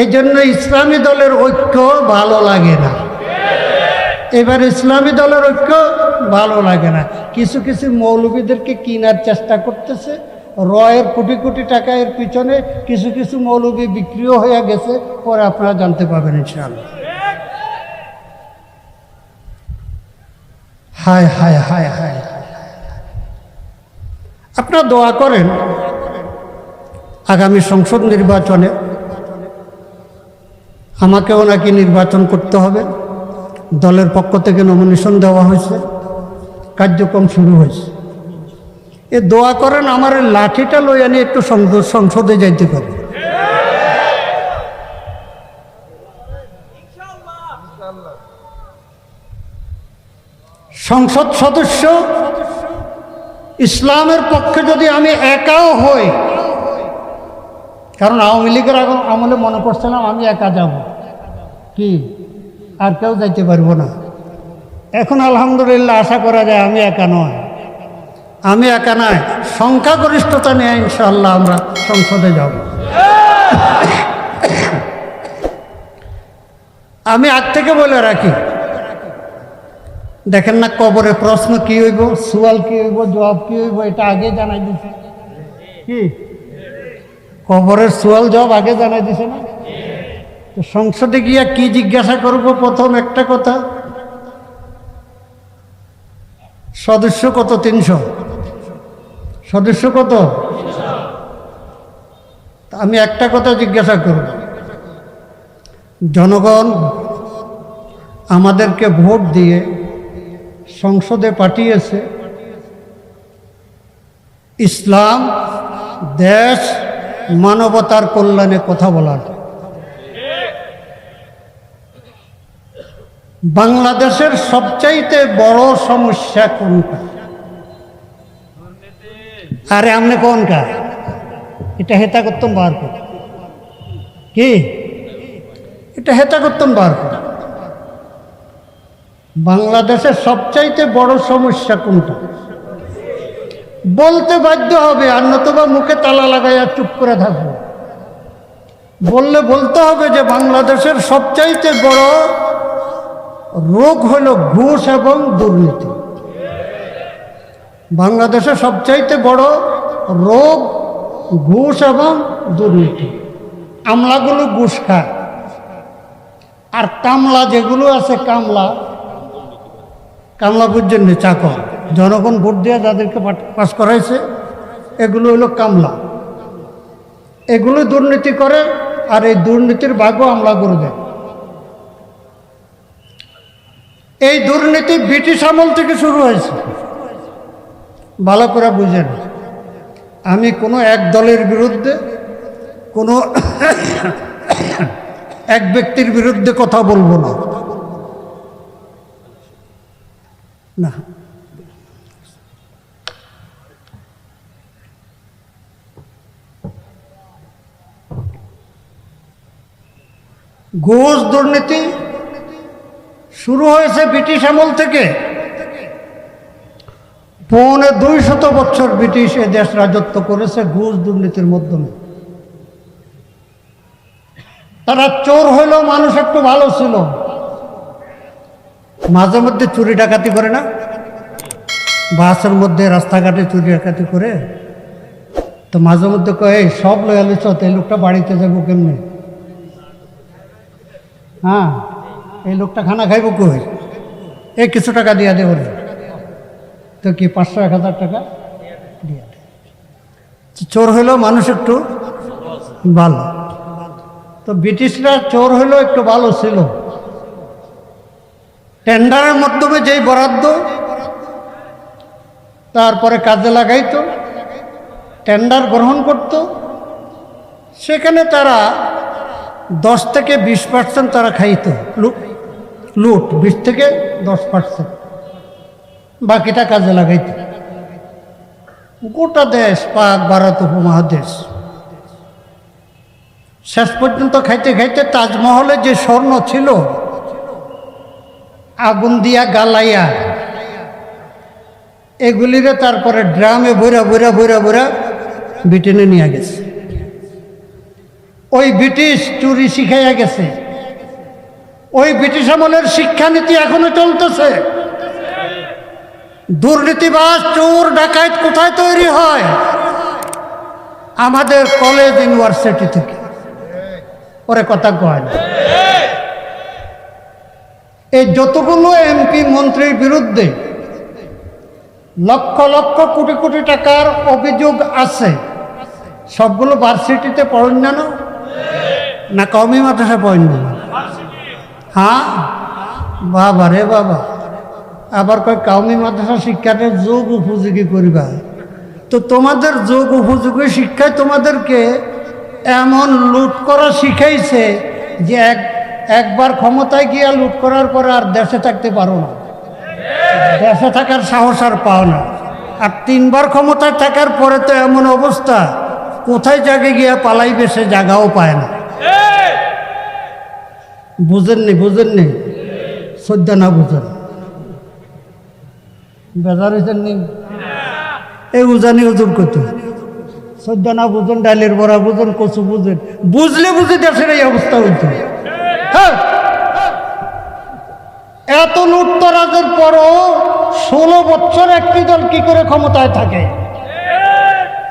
এই জন্য ইসলামী দলের ঐক্য ভালো লাগে না। এবার ইসলামী দলের ঐক্য ভালো লাগে না। কিছু কিছু মৌলবীদেরকে কেনার চেষ্টা করতেছে। রয়ের কোটি কোটি টাকা এর পিছনে কিছু কিছু মৌলবী বিক্রিও হয়ে গেছে, পরে আপনারা জানতে পারবেন ইনশাআল্লাহ। হায় হায় হায় হায়। আপনারা দোয়া করেন আগামী সংসদ নির্বাচনে। আমাকেও নাকি নির্বাচন করতে হবে। দলের পক্ষ থেকে নমিনেশন দেওয়া হয়েছে। কার্যক্রম শুরু হয়েছে। এ দোয়া করেন, আমার লাঠিটা লইয়া নিয়ে একটু সংসদে যাইতে পারি। সংসদ সদস্য, ইসলামের পক্ষে যদি আমি একাও হই, কারণ আওয়ামী লীগের আমলে মনে করছিলাম আমি একা যাব। কি? আর কেউ যাইতে পারব না। এখন আলহামদুলিল্লাহ আশা করা যায় আমি একা নয়। আমি একা নয়, সংখ্যাগরিষ্ঠতা নিয়ে ইনশাল্লাহ আমরা সংসদে যাব। আমি আগ থেকে বলে রাখি, দেখেন না কবরে প্রশ্ন কি হইব সুয়াল কি হইব, জবাব কি হইব, এটা আগে জানাই দিছে। কি? কবরের সুয়াল জবাব আগে জানাই দিছে না? সংসদে গিয়া কি জিজ্ঞাসা করব? প্রথম একটা কথা। সদস্য কত? তিনশো। সদস্য কত? আমি একটা কথা জিজ্ঞাসা করব। জনগণ আমাদেরকে ভোট দিয়ে সংসদে পাঠিয়েছে। ইসলাম, দেশ, মানবতার কল্যাণে কথা বলার। বাংলাদেশের সবচাইতে বড় সমস্যা কোনটা? আরে আপনি কোনটা? এটা হেতা করতাম বার কর। কি? এটা হেতা করতাম বার কর। বাংলাদেশের সবচাইতে বড় সমস্যা কোনটা? বলতে বাধ্য হবে, আর নতুবা মুখে তালা লাগাইয়া চুপ করে থাকব। বললে বলতে হবে যে বাংলাদেশের সবচাইতে বড় রোগ হলো ঘুষ এবং দুর্নীতি। বাংলাদেশের সবচাইতে বড় রোগ ঘুষ এবং দুর্নীতি। আমলাগুলো ঘুষ খায়। আর কামলা যেগুলো আছে কামলা কামলা বুঝছেন চাকর। জনগণ ভোট দিয়ে যাদেরকে পাস করাইছে, এগুলো হলো কামলা। এগুলো দুর্নীতি করে আর এই দুর্নীতির ভাগও আমলা করে দেয়। এই দুর্নীতি ব্রিটিশ আমল থেকে শুরু হয়েছে। ভালো করে বুঝেন। আমি কোনো এক দলের বিরুদ্ধে কোনো এক ব্যক্তির বিরুদ্ধে কথা বলব না। না। ঘুষ দুর্নীতি শুরু হয়েছে ব্রিটিশ আমল থেকে। পৌনে দুই শত বছর ব্রিটিশ এ দেশ রাজত্ব করেছে ঘুষ দুর্নীতির মাধ্যমে। তারা চোর হইলেও মানুষ একটু ভালো ছিল। মাঝে মধ্যে চুরি ডাকাতি করে না? বাসের মধ্যে রাস্তাঘাটে চুরি ডাকাতি করে। তো মাঝে মধ্যে কয়ে "এই, সব লয়ালিস এই লোকটা বাড়িতে যাব কেমনি? হ্যাঁ। এই লোকটা খানা খাইব কই? এই কিছু টাকা দিয়া দেব তো কি পাঁচশো, এক হাজার টাকা দিয়া চোর হইলেও মানুষ একটু ভালো। তো ব্রিটিশরা চোর হইলেও একটু ভালো ছিল। টেন্ডারের মাধ্যমে যেই বরাদ্দ, তারপরে কাজে লাগাইতো, টেন্ডার গ্রহণ করত, সেখানে তারা দশ থেকে বিশ পার্সেন্ট তারা খাইত। লুট লুট, বিশ থেকে দশ পার্সেন্ট বাকিটা কাজে লাগাইতো। গোটা দেশ, পাক, ভারত উপমহাদেশ। শেষ পর্যন্ত খাইতে খাইতে তাজমহলে যে স্বর্ণ ছিল, আগুন দিয়া গালাইয়া এগুলিরে তারপরে ড্রামে বইরা বইরা বইরা বইরা ব্রিটেনে নিয়ে গেছে। ওই ব্রিটিশ চুরি শিখাইয়া গেছে ওই ব্রিটিশ আমলের শিক্ষানীতি এখনও চলতেছে দুর্নীতিবাজ চোর ডাকাত কোথায় তৈরি হয় আমাদের কলেজ ইউনিভার্সিটি থেকে ওরে কথা কয়। এই যতগুলো এমপি মন্ত্রীর বিরুদ্ধে লক্ষ লক্ষ কোটি কোটি টাকার অভিযোগ আছে, সবগুলো ভার্সিটিতে পড়েন না? না কমই মাদ্রাসা পড়েন না হ্যাঁ? বাবা রে বাবা। আবার কয়, কাউমি মাদ্রাসা শিক্ষাটা যোগ উপযোগী করিবা? তো তোমাদের যোগ উপযোগী শিক্ষায় তোমাদেরকে এমন লুট করা শিখাইছে যে এক, একবার ক্ষমতায় গিয়া লুট করার পর আর দেশে থাকতে পারো না। দেশে থাকার সাহস আর পাও না। আর তিনবার ক্ষমতায় থাকার পরে তো এমন অবস্থা, কোথায় জাগে গিয়া পালাইবে সে জায়গাও পায় না। বুঝেননি বুঝেননি? সদ্য না বুঝেন? বেজার হয়েছেন নি? এই উজানি উজুর কত সদ্য না বুঝেন, ডালের বড়া বুঝেন, কচু বুঝেন। বুঝলে বুঝে দেশের এই অবস্থা হইতো। হ্যাঁ? এত লুটতরাজের পরও ষোলো বছর একটি দল কি করে ক্ষমতায় থাকে?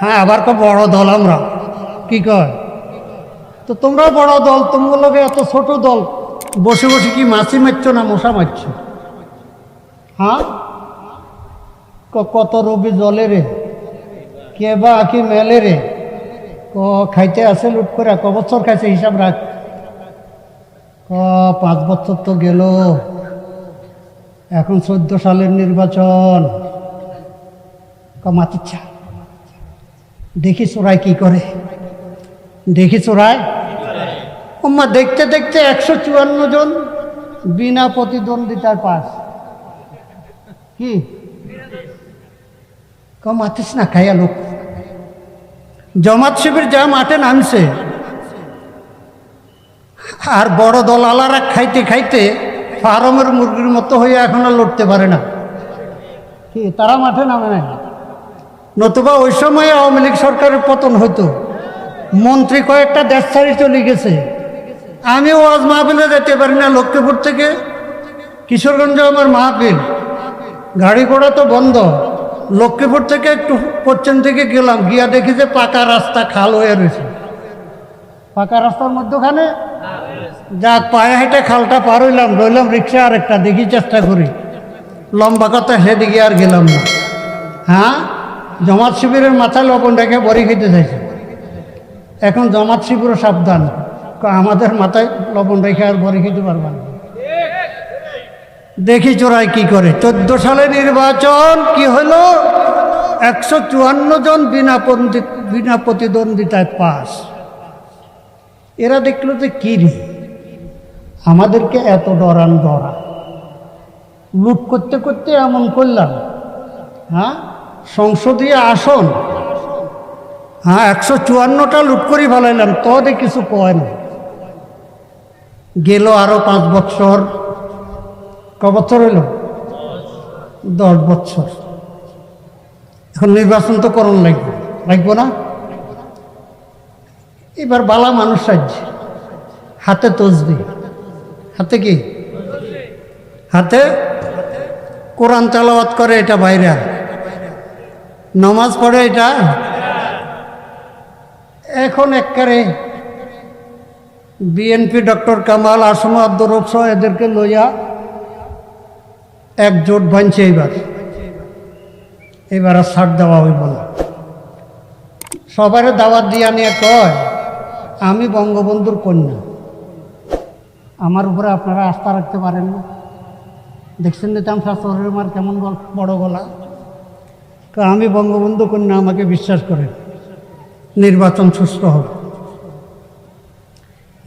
হ্যাঁ আবার কো বড় দল আমরা। কি কয়? তো তোমরা বড় দল তোমাগুলোকে এত ছোট দল, বসে বসে কি মাছি মারছো না মশা মারছো? হ্যাঁ? কত রবি জলে রে? কে বা কি মেলে রে? ক, খাইতে আছে লুট করে, ক বছর খাইছে হিসাব রাখ। ক, পাঁচ বছর তো গেল। এখন চোদ্দ সালের নির্বাচন। ক, মাতিচ্ছা। দেখি চোরাই কি করে। দেখি চোরাই। ওম্মা দেখতে দেখতে একশো চুয়ান্ন জন বিনা প্রতিদ্বন্দ্বিতার পাস কি? ক মাতিস না, খাইয়া লোক। জমাত শিবির যা মাঠে নামছে, আর বড় দল আলারা খাইতে খাইতে ফার্মের মুরগির মতো হয়ে এখন আর লড়তে পারে না। কি, তারা মাঠে নামে নাই? নতুবা ওই সময় আওয়ামী লীগ সরকারের পতন হতো মন্ত্রী কয়েকটা দেশ ছাড়ি চলে গেছে। আমি ওয়াজ মাহফিলে যেতে পারি না লক্ষ্মীপুর থেকে। কিশোরগঞ্জে আমার মাহফিল। গাড়ি ঘোড়া তো বন্ধ। লক্ষ্মীপুর থেকে একটু পশ্চিম থেকে গেলাম, গিয়া দেখি যে পাকা রাস্তা খাল হয়ে রয়েছে। পাকা রাস্তার মধ্যখানে? যাক, পায়ে হেঁটে খালটা পার হইলাম, রইলাম রিক্সা আর একটা দেখি চেষ্টা করি। লম্বা কথা, সেদিকে আর গেলাম না। হ্যাঁ? জমাত শিবিরের মাথায় লবণ রেখে বড়ি খেতে চাইছে। এখন জমাত শিবিরও সাবধান। আমাদের মাথায় লবণ রেখে আর বড়ি খেতে পারবা না। দেখি চোরাই কি করে। চোদ্দ সালে নির্বাচন কি হলো? একশো চুয়ান্ন জন বিনা বিনা প্রতিদ্বন্দ্বিতায় পাস। এরা দেখল যে কি রে? আমাদেরকে এত ডরান ডরা। লুট করতে করতে এমন করলাম। হ্যাঁ? সংসদীয় আসন। হ্যাঁ একশো চুয়ান্নটা লুট করে ফেলাইলাম, তদে কিছু কয় না গেল আরও পাঁচ বছর। ক বছর হইল? দশ বছর। এখন নির্বাচন তো করণ লাগবে। লাগবো না? এবার বালা মানুষ সাজছে। হাতে তসবি। হাতে কি? হাতে? কোরআন চালাওয়াত করে, এটা বাইরে। নমাজ পড়ে, এটা? এখন একবারে বিএনপি ডক্টর কামাল, আসম আব্দুর এদেরকে লইয়া একজোট বানছে এইবার। এবার আর দেওয়া হইব না। সবারে দাওয়াত দিয়া নিয়ে কয়, আমি বঙ্গবন্ধুর কন্যা। আমার উপরে আপনারা আস্থা রাখতে পারেন না। দেখছেন নিতাম শাস্ত্রের মার কেমন বড় গলা? তো আমি বঙ্গবন্ধু কন্যা, আমাকে বিশ্বাস করেন। নির্বাচন সুস্থ হবে।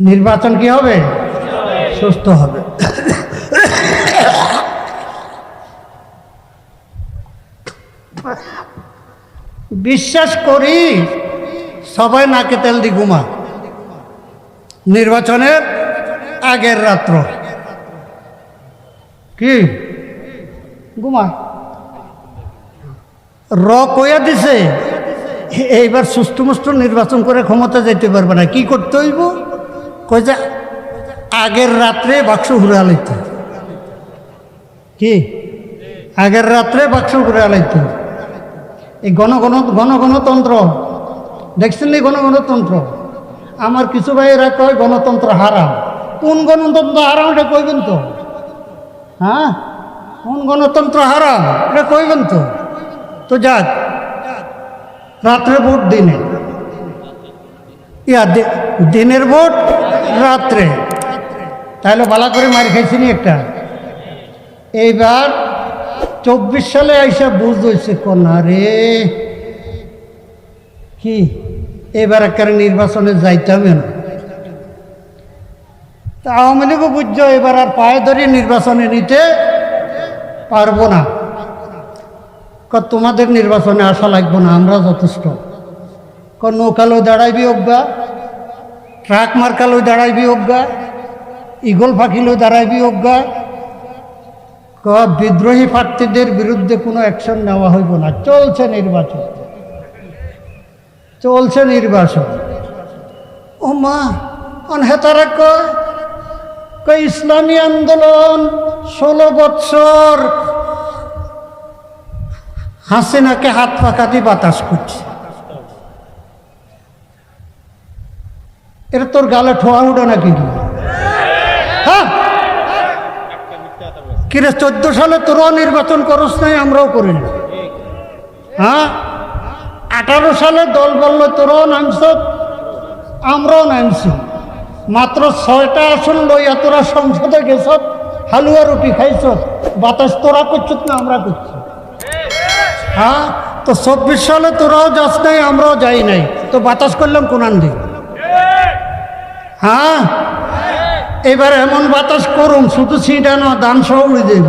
নির্বাচন কি হবে? সুস্থ হবে। বিশ্বাস করি সবাই নাকে তেল দি ঘুমা নির্বাচনের আগের রাত্র। কি? ঘুমা র কইয়া দিছে। এইবার সুস্থ মুষ্ঠু নির্বাচন করে ক্ষমতা যেতে পারবে না। কি করতে হইব? কই যে, আগের রাত্রে বাক্স ঘুরে আলাইতে। কি? আগের রাত্রে বাক্স ঘুরে আলাইতে। এই গণ গণ গণ গণতন্ত্র দেখছেন গণ গণতন্ত্র আমার কিছু ভাইয়েরা কয়, গণতন্ত্র হারাম। কোন গণতন্ত্র হারাম এটা কইবেন তো? হ্যাঁ? কোন গণতন্ত্র হারাম এটা কইবেন তো? তো যাক, রাত্রে ভোট দিনে। ইয়া দিনের ভোট রাত্রে। তাহলে বালা করে মার খাইছিনি একটা। এইবার চব্বিশ সালে আইসা বুঝ হয়েছে কন্যা রে। কি? এবার একেবারে নির্বাচনে যাইতামে না তা আওয়ামী লীগও বুঝছ, এবার আর পায়ে ধরে নির্বাচনে নিতে পারব না। তোমাদের নির্বাচনে আসা লাগবো না, আমরা যথেষ্ট। নৌকালো দাঁড়াইবি অজ্ঞা ট্রাক মার্কালো দাঁড়াইবি অজ্ঞা, ইগল ফাঁকিলো দাঁড়াইবি অজ্ঞা। ক বিদ্রোহী প্রার্থীদের বিরুদ্ধে কোনো অ্যাকশন নেওয়া হইব না। চলছে নির্বাচন। চলছে নির্বাচন। ও মা, অনহেতারা কয় কয়, ইসলামী আন্দোলন ষোলো বৎসর হাসিনাকে হাত পাকাতি বাতাস করছে। এটা তোর গালে ঠোয়া উঠো নাকি? হ্যাঁ? কিরে, চোদ্দ সালে তোরাও নির্বাচন করস নাই, আমরাও করি না। হ্যাঁ? আঠারো সালে দল বলল, তোরাও নামছ, আমরাও নামছি। মাত্র ছয়টা আসন লইয়া তোরা সংসদে গেছ, হালুয়া রুটি খাইছ, বাতাস তোরা করছত না আমরা করছি? হ্যাঁ? তো চব্বিশ সালে তোরাও যাস নাই, আমরাও যাই নাই। তো বাতাস করলাম কোনান দিন হ্যাঁ? এবার এমন বাতাস করুন শুধু সিটা না দান সহ উড়ে দেব